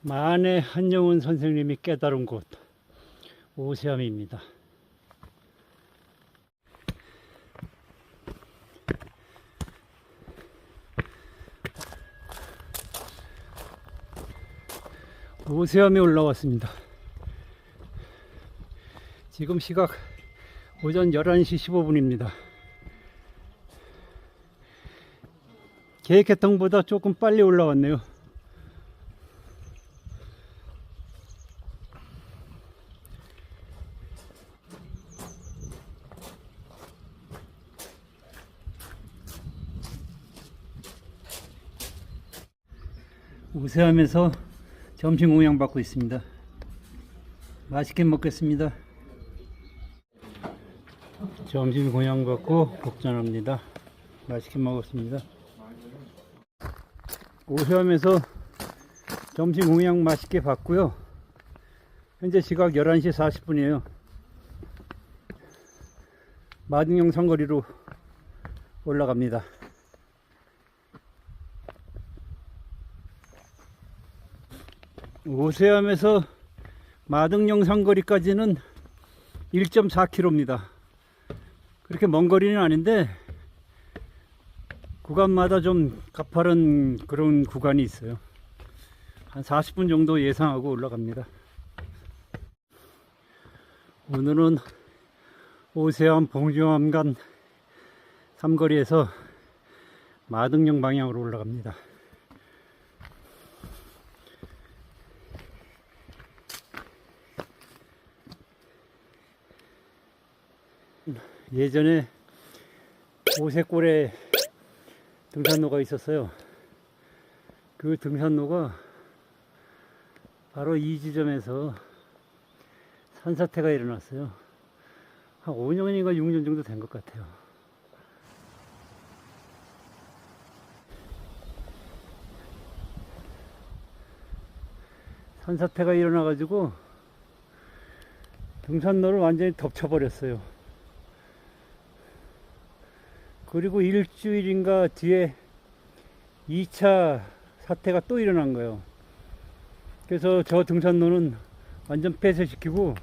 만의 한영훈 선생님이 깨달은 곳 오세암입니다. 오세암에 올라왔습니다. 지금 시각 오전 11시 15분입니다. 계획했던 것보다 조금 빨리 올라왔네요. 우세하면서 점심 공양 받고 있습니다. 맛있게 먹겠습니다. 점심 공양 받고 복전합니다. 맛있게 먹었습니다. 우세하면서 점심 공양 맛있게 받고요. 현재 시각 11시 40분이에요. 마등령 상거리로 올라갑니다. 오세암에서 마등령 상거리까지는 1.4km입니다. 그렇게 먼 거리는 아닌데 구간마다 좀 가파른 그런 구간이 있어요. 한 40분 정도 예상하고 올라갑니다. 오늘은 오세암 봉주암 간 삼거리에서 마등령 방향으로 올라갑니다. 예전에 오색골에 등산로가 있었어요. 그 등산로가 바로 이 지점에서 산사태가 일어났어요. 한 5년인가 6년 정도 된 것 같아요. 산사태가 일어나가지고 등산로를 완전히 덮쳐버렸어요. 그리고 일주일인가 뒤에 2차 사태가 또 일어난 거예요. 그래서 저 등산로는 완전 폐쇄시키고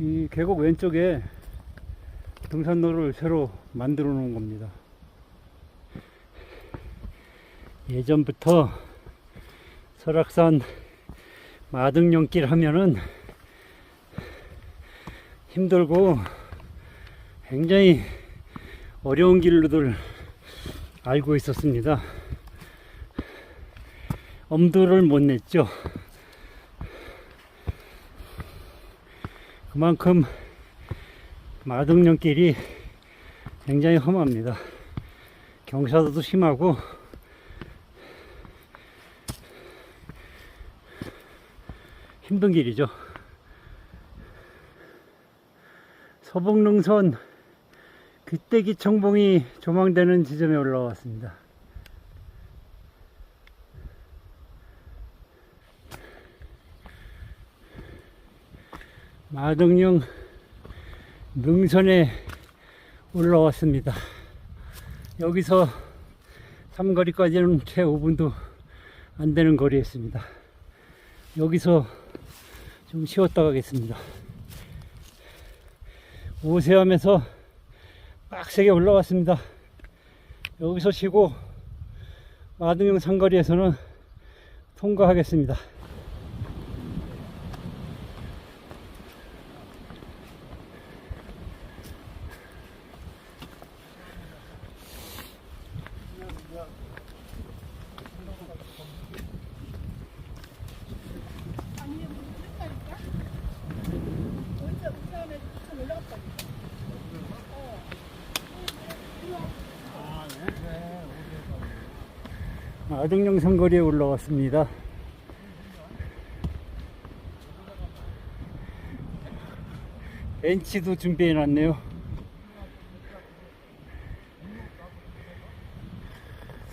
이 계곡 왼쪽에 등산로를 새로 만들어 놓은 겁니다. 예전부터 설악산 마등령길 하면은 힘들고 굉장히 어려운 길로들 알고 있었습니다. 엄두를 못 냈죠. 그만큼 마등령길이 굉장히 험합니다. 경사도도 심하고 힘든 길이죠. 서북능선 귀때기 청봉이 조망되는 지점에 올라왔습니다. 마등령 능선에 올라왔습니다. 여기서 삼거리까지는 채 5분도 안 되는 거리였습니다. 여기서 좀 쉬었다 가겠습니다. 오세암에서 빡세게 올라왔습니다. 여기서 쉬고 마등용 상거리에서는 통과하겠습니다. 마등령 상거리에 올라왔습니다. 벤치도 준비해 놨네요.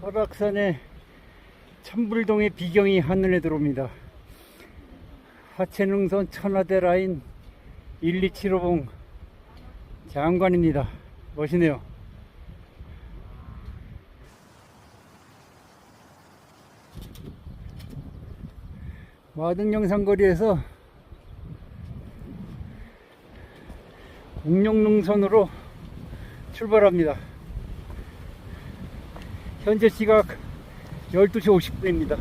설악산의 천불동의 비경이 한눈에 들어옵니다. 하천능선 천하대 라인 1275봉 장관입니다. 멋이네요. 마등령 상거리에서 옥룡릉선으로 출발합니다. 현재 시각 12시 50분입니다.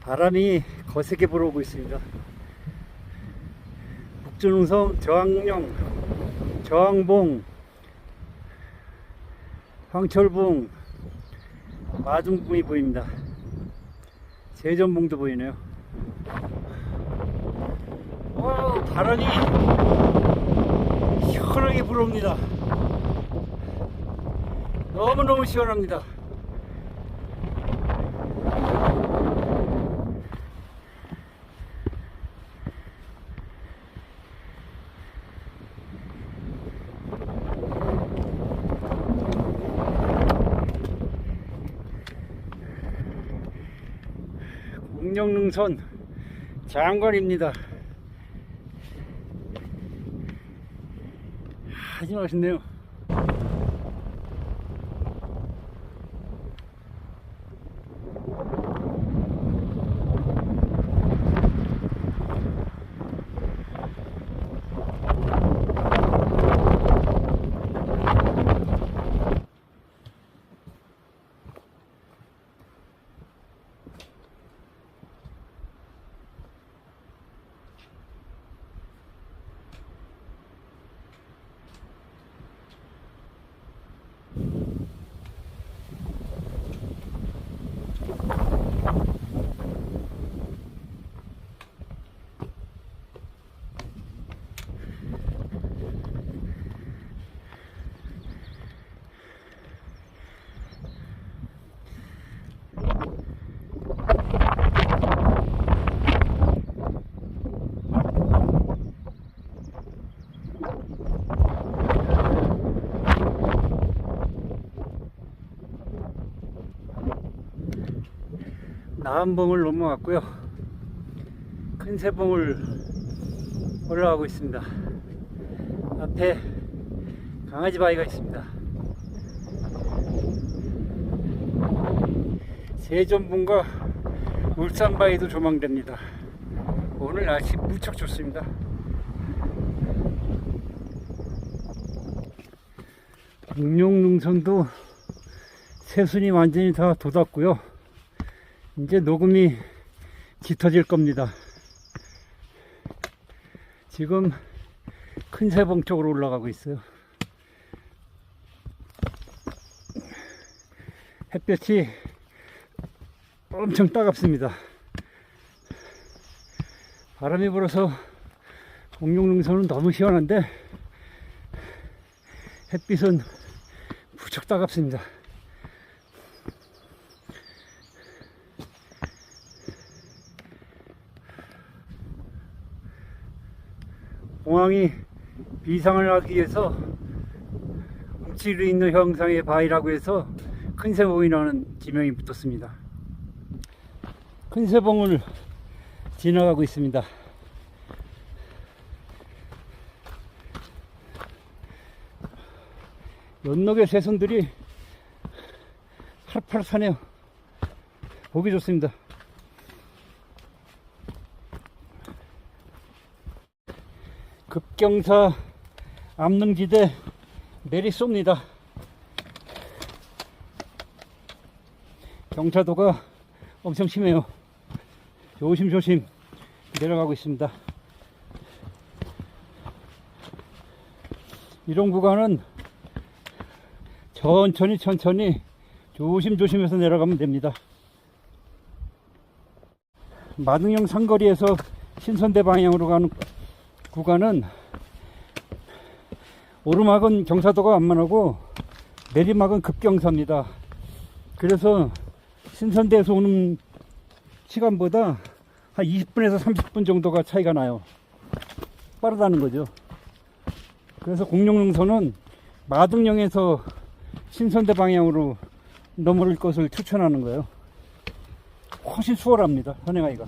바람이 거세게 불어오고 있습니다. 북준흥성, 저항령, 저항봉, 황철봉, 마중봉이 보입니다. 세전봉도 보이네요. 와우, 바람이 시원하게 불어옵니다. 너무너무 시원합니다. 공룡능선 장관입니다. 아주 맛있네요. 나한봉을 넘어왔고요. 큰 새봉을 올라가고 있습니다. 앞에 강아지 바위가 있습니다. 세전봉과 울산 바위도 조망됩니다. 오늘 날씨 무척 좋습니다. 공룡능선도 새순이 완전히 다 돋았고요. 이제 녹음이 짙어질 겁니다. 지금 큰 새봉 쪽으로 올라가고 있어요. 햇볕이 엄청 따갑습니다. 바람이 불어서 공룡능선은 너무 시원한데 햇빛은 무척 따갑습니다. 공항이 비상을 하기 위해서 움츠려 있는 형상의 바위라고 해서 큰새봉이라는 지명이 붙었습니다. 큰새봉을 지나가고 있습니다. 연록의 새순들이 파릇파릇하네요. 보기 좋습니다. 급경사 암릉지대 내리쏩니다. 경차도가 엄청 심해요. 조심조심 내려가고 있습니다. 이런 구간은 천천히 천천히 조심조심해서 내려가면 됩니다. 마등령 상거리에서 신선대 방향으로 가는 구간은 오르막은 경사도가 완만하고 내리막은 급경사입니다. 그래서 신선대에서 오는 시간보다 한 20분에서 30분 정도가 차이가 나요. 빠르다는 거죠. 그래서 공룡능선은 마등령에서 신선대 방향으로 넘어올 것을 추천하는 거예요. 훨씬 수월합니다. 선행하기가.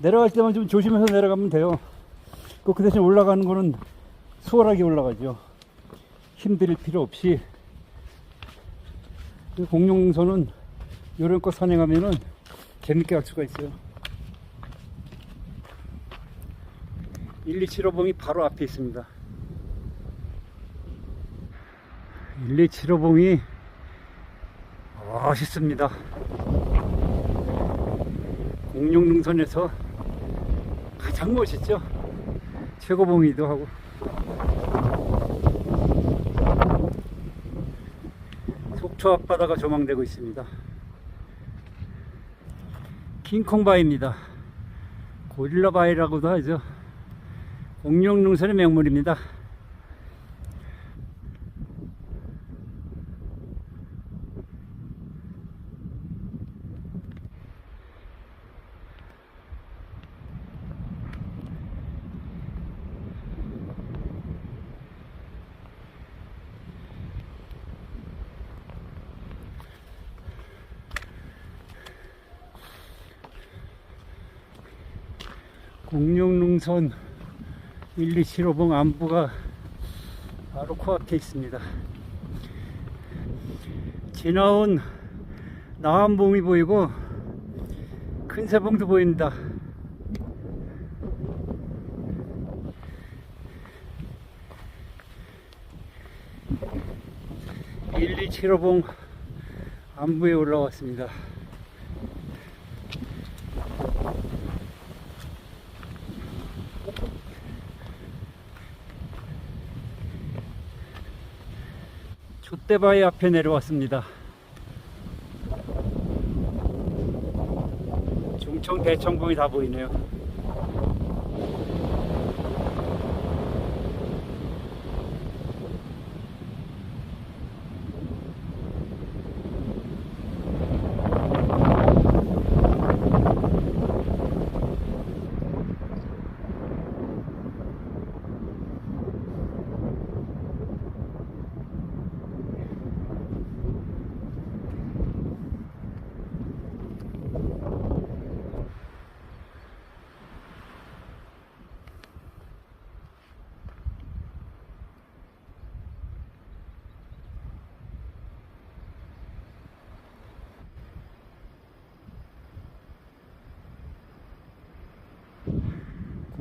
내려갈 때만 좀 조심해서 내려가면 돼요. 그, 그 대신 올라가는 거는 수월하게 올라가죠. 힘들 필요 없이. 그 공룡선은 이런 거 선행하면은 재밌게 할 수가 있어요. 1275봉이 바로 앞에 있습니다. 1275봉이 멋있습니다. 공룡능선에서 가장 멋있죠. 최고봉이기도 하고. 속초 앞바다가 조망되고 있습니다. 킹콩바위입니다. 고릴라바위라고도 하죠. 공룡능선의 명물입니다. 공룡능선 1275봉 안부가 바로 코앞에 있습니다. 지나온 나한봉이 보이고 큰새봉도 보입니다. (1275봉) 안부에 올라왔습니다. 촛대바위 앞에 내려왔습니다. 중청 대청봉이 다 보이네요.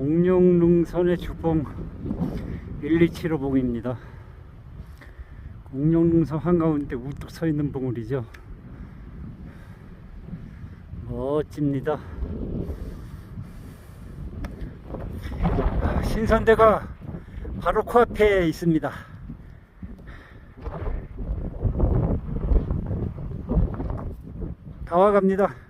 공룡능선의 주봉 1275봉입니다. 공룡능선 한가운데 우뚝 서 있는 봉우리죠. 멋집니다. 신선대가 바로 코앞에 있습니다. 다 와갑니다.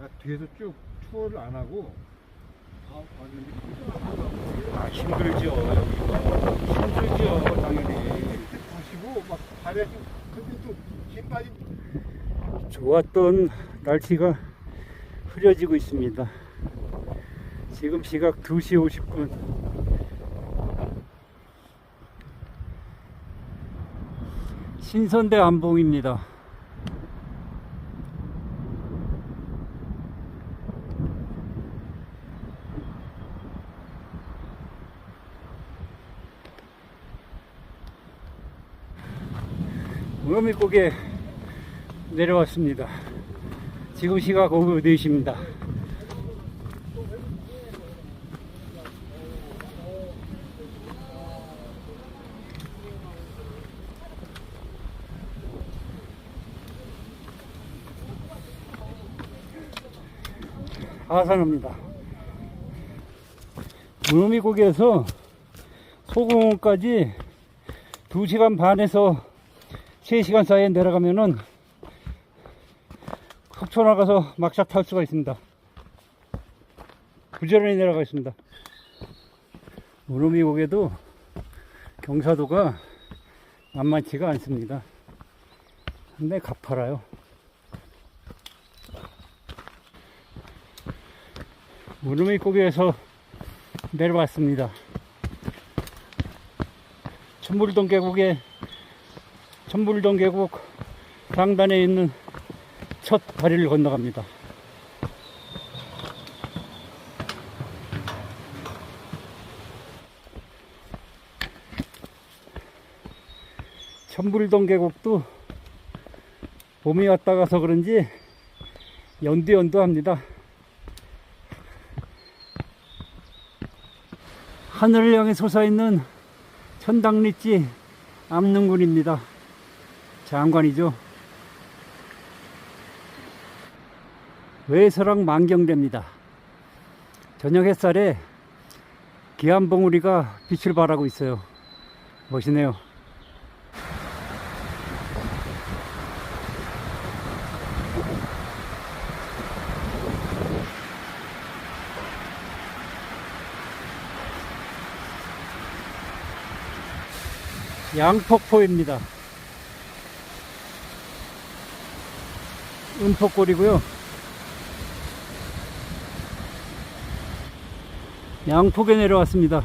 내가 뒤에서 쭉 투어를 안 하고 아, 힘들죠. 힘들죠, 당연히. 보시고 막 발에 좀 근데 좀힘 빠진 좋았던 날씨가 흐려지고 있습니다. 지금 시각 2시 50분. 신선대 안봉입니다. 무덤이고개 내려왔습니다. 지금 시각 오후 4시입니다. 아산입니다. 무덤이고개에서 소공원까지 2시간 반에서 3시간 사이에 내려가면은 흙초 나가서 막차 탈 수가 있습니다. 부지런히 내려가 있습니다 오르미 고개도 경사도가 만만치가 않습니다. 근데 가파라요. 무릎이 고개에서 내려왔습니다. 천물동 계곡에 천불동 계곡 상단에 있는 첫 다리를 건너갑니다. 천불동 계곡도 봄이 왔다 가서 그런지 연두연두합니다. 하늘을 향해 솟아있는 천당리지 암릉군입니다. 장관이죠. 외서랑 만경대입니다. 저녁 햇살에 기암 봉우리가 빛을 발하고 있어요. 멋이네요. 양폭포입니다. 은폭골이고요. 양폭에 내려왔습니다.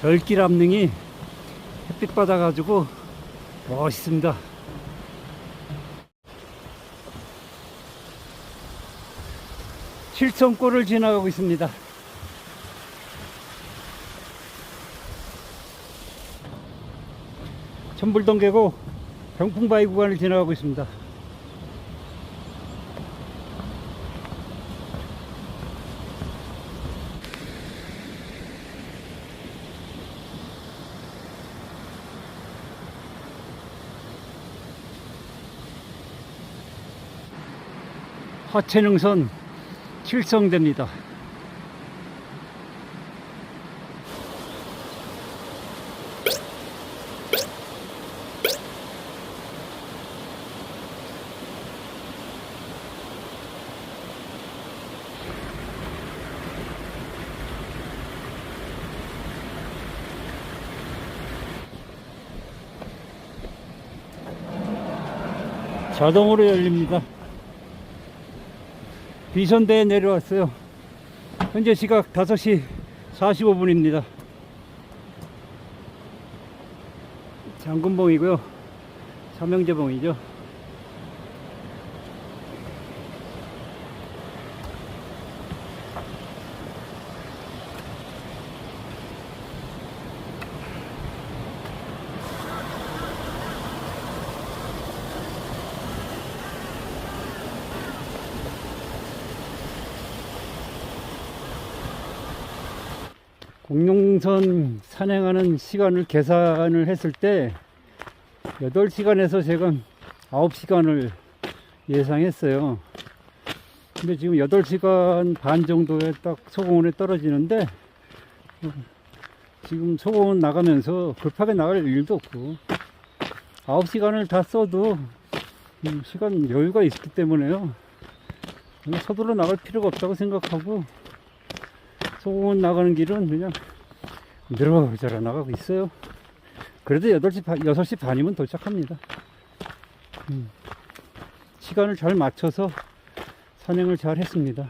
별길 암릉이 햇빛 받아가지고 멋있습니다. 칠성골을 지나가고 있습니다. 천불동 계곡 병풍바위 구간을 지나가고 있습니다. 화채능선 칠성대입니다. 자동으로 열립니다. 비선대에 내려왔어요. 현재 시각 5시 45분입니다. 장군봉이고요. 삼형제봉이죠. 공룡선 산행하는 시간을 계산을 했을 때 8시간에서 제가 9시간을 예상했어요. 근데 지금 8시간 반 정도에 딱 소공원에 떨어지는데 지금 소공원 나가면서 급하게 나갈 일도 없고 9시간을 다 써도 음, 시간 여유가 있기 때문에요. 서둘러 나갈 필요가 없다고 생각하고 소공원 나가는 길은 그냥 늘어져라 나가고 있어요. 그래도 8시 반, 6시 반이면 도착합니다. 음, 시간을 잘 맞춰서 산행을 잘 했습니다.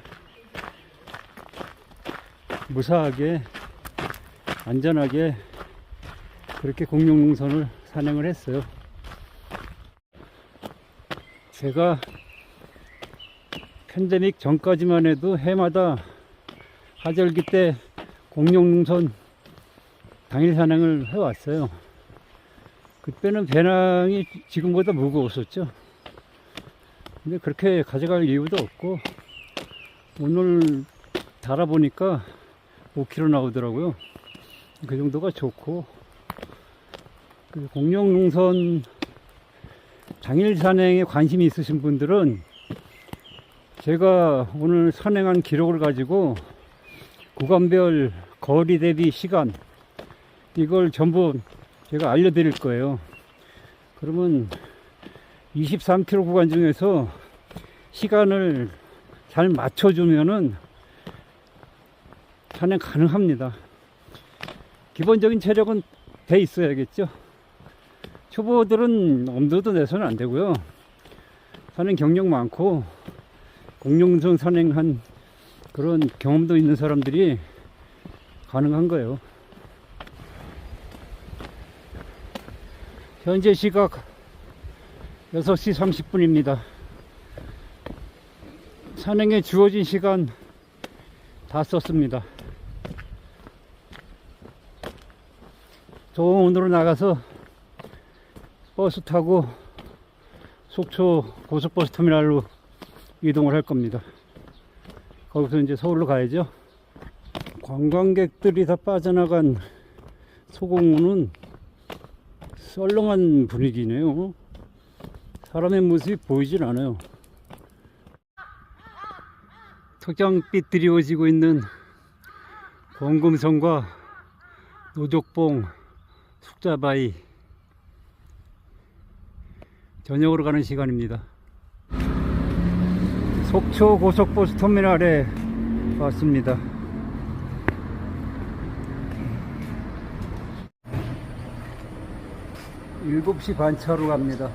무사하게, 안전하게 그렇게 공룡능선을 산행을 했어요. 제가 팬데믹 전까지만 해도 해마다 하절기 때 공룡능선 당일 산행을 해왔어요. 그때는 배낭이 지금보다 무거웠었죠. 근데 그렇게 가져갈 이유도 없고 오늘 달아보니까 5kg 나오더라고요. 그 정도가 좋고 그 공룡농선 당일 산행에 관심이 있으신 분들은 제가 오늘 산행한 기록을 가지고 구간별 거리 대비 시간 이걸 전부 제가 알려드릴 거예요. 그러면 23km 구간 중에서 시간을 잘 맞춰주면은 산행 가능합니다. 기본적인 체력은 돼 있어야겠죠. 초보들은 엄두도 내서는 안 되고요. 산행 경력 많고 공룡선 산행한 그런 경험도 있는 사람들이 가능한 거예요. 현재 시각 6시 30분입니다. 산행에 주어진 시간 다 썼습니다. 좋은 으로 나가서 버스 타고 속초 고속버스 터미널로 이동을 할 겁니다. 거기서 이제 서울로 가야죠. 관광객들이 다 빠져나간 소공무는 썰렁한 분위기네요. 사람의 모습이 보이질 않아요. 석양빛 드리워지고 있는 권금성과 노족봉, 숙자바위 저녁으로 가는 시간입니다. 속초 고속버스 터미널에 왔습니다. 일곱 시 반 차로 갑니다.